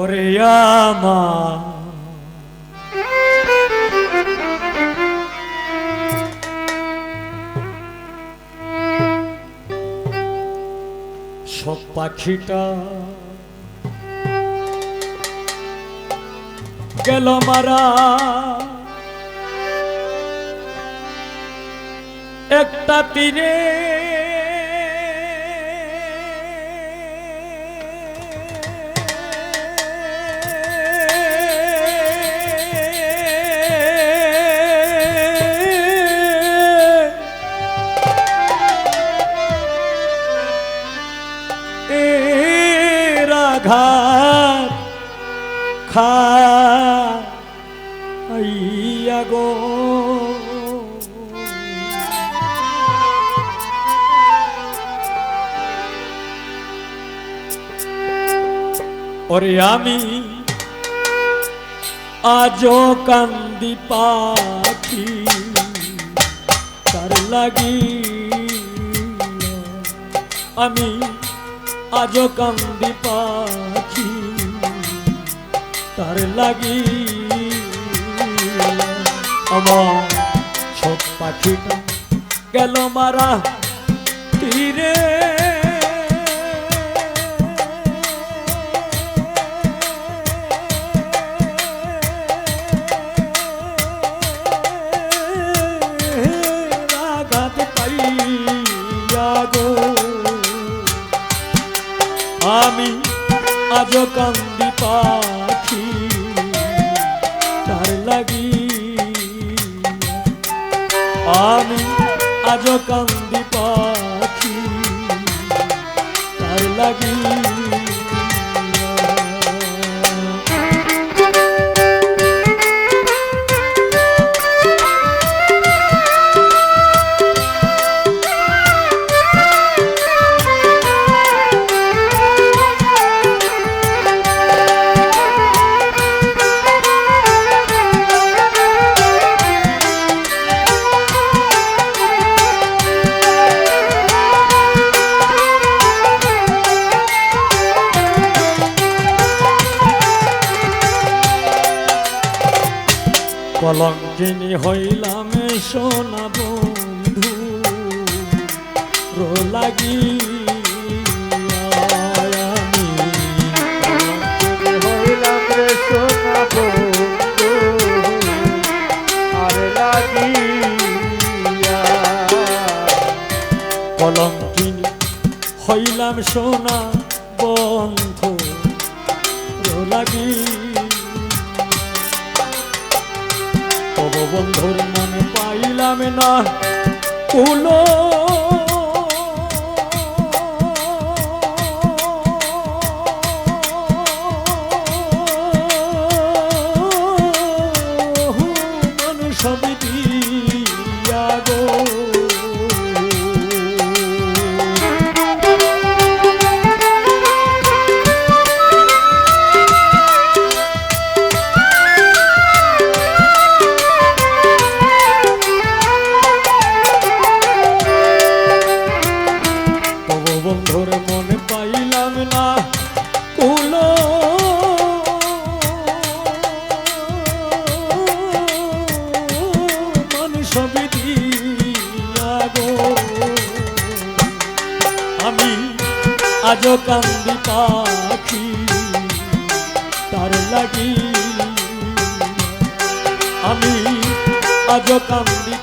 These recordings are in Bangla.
ওরে আমার সব পাখিটা গেল মারা। একটা তীরে ওরে আমি আজও কান্দি পাখি, তার লাগি আমি আজও কান্দি পাখি, তার লাগি আমার সব পাখিটা গেল মারা তীরে। লাগি। কলঙ্কিনী হইলাম সোনা বন্ধু লাগি হইলাম রে সোনা বন্ধু কলঙ্কিনী হইলাম সোনা বন্ধু লাগি বন্ধুর মনে পাইলাম না। কুলো বন্ধুর মনে পাইলাম না কুলো। মানুষ আমি আজও কান্দি পাখি, তার লাগি। আমি আজও কান্দি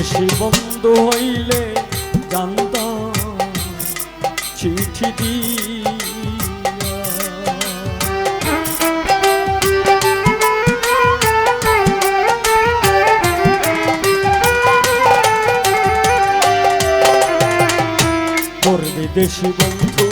বেশি বন্ধু হইলে জানতাম চিঠি দেশি বন্ধু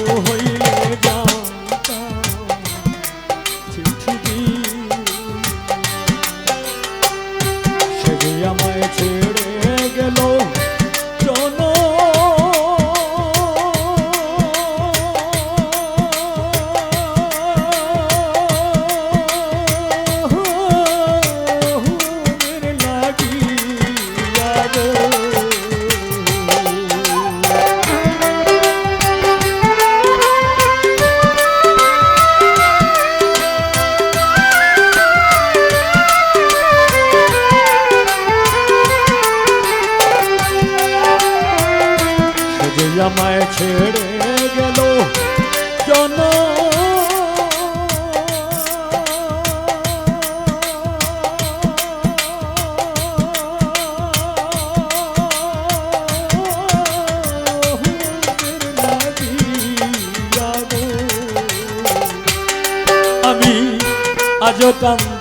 কান্দি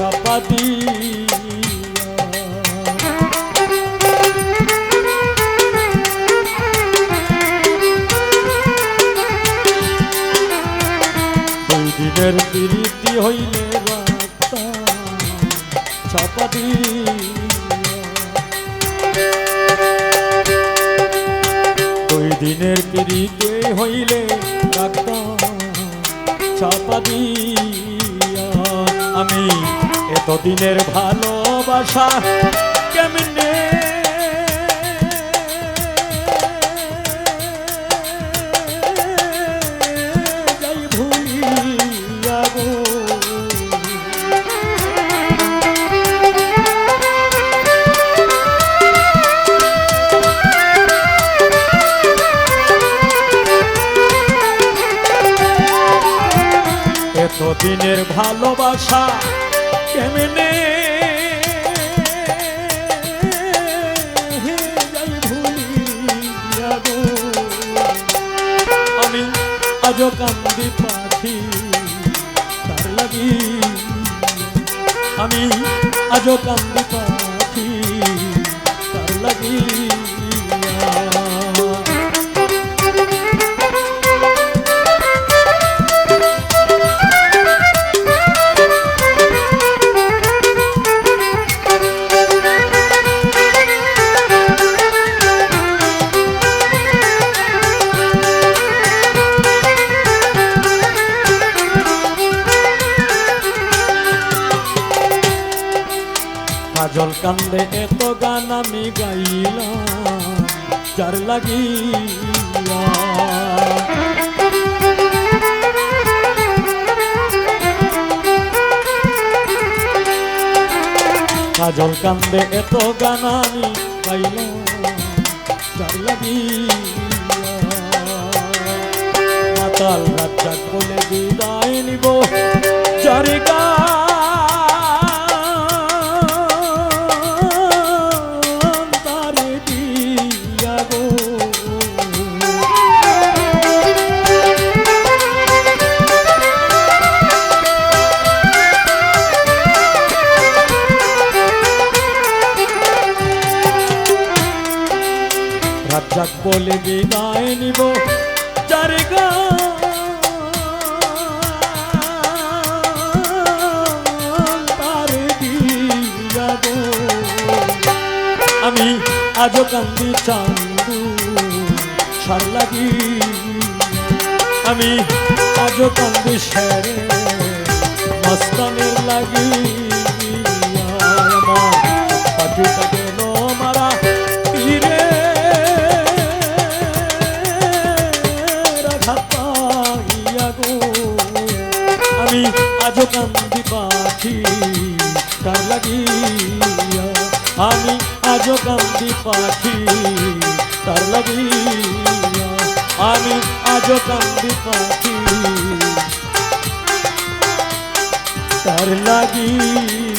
চাপা দিয়া দুই হইলে চাপা দুই দিনের পিড়িতে হইলে রাখতাম চাপা আমি এতদিনের ভালোবাসা কেমনে? এতদিনের ভালোবাসা কেমনে। আমি আজও কান্দি পাখি তার লাগি। আমি আজও কান্দি পাখি তার লাগি কান্দে এত গান আমি গাইলাম, যার লাগিয়া। কাজল কান্দে এত গান আমি গাইলাম, যার লাগিয়া। মাতাল রাজ্জাক বলে বিদায় নিব, যার গান বিদায় নিব। যার তারে আমি আজও কান্দি চান্দু, সার লাগি। আমি আজও কান্দি সেরে, মস্তানের লাগি। কান্দি পাখি তার লাগিয়া আমি আজও কান্দি তার লাগিয়া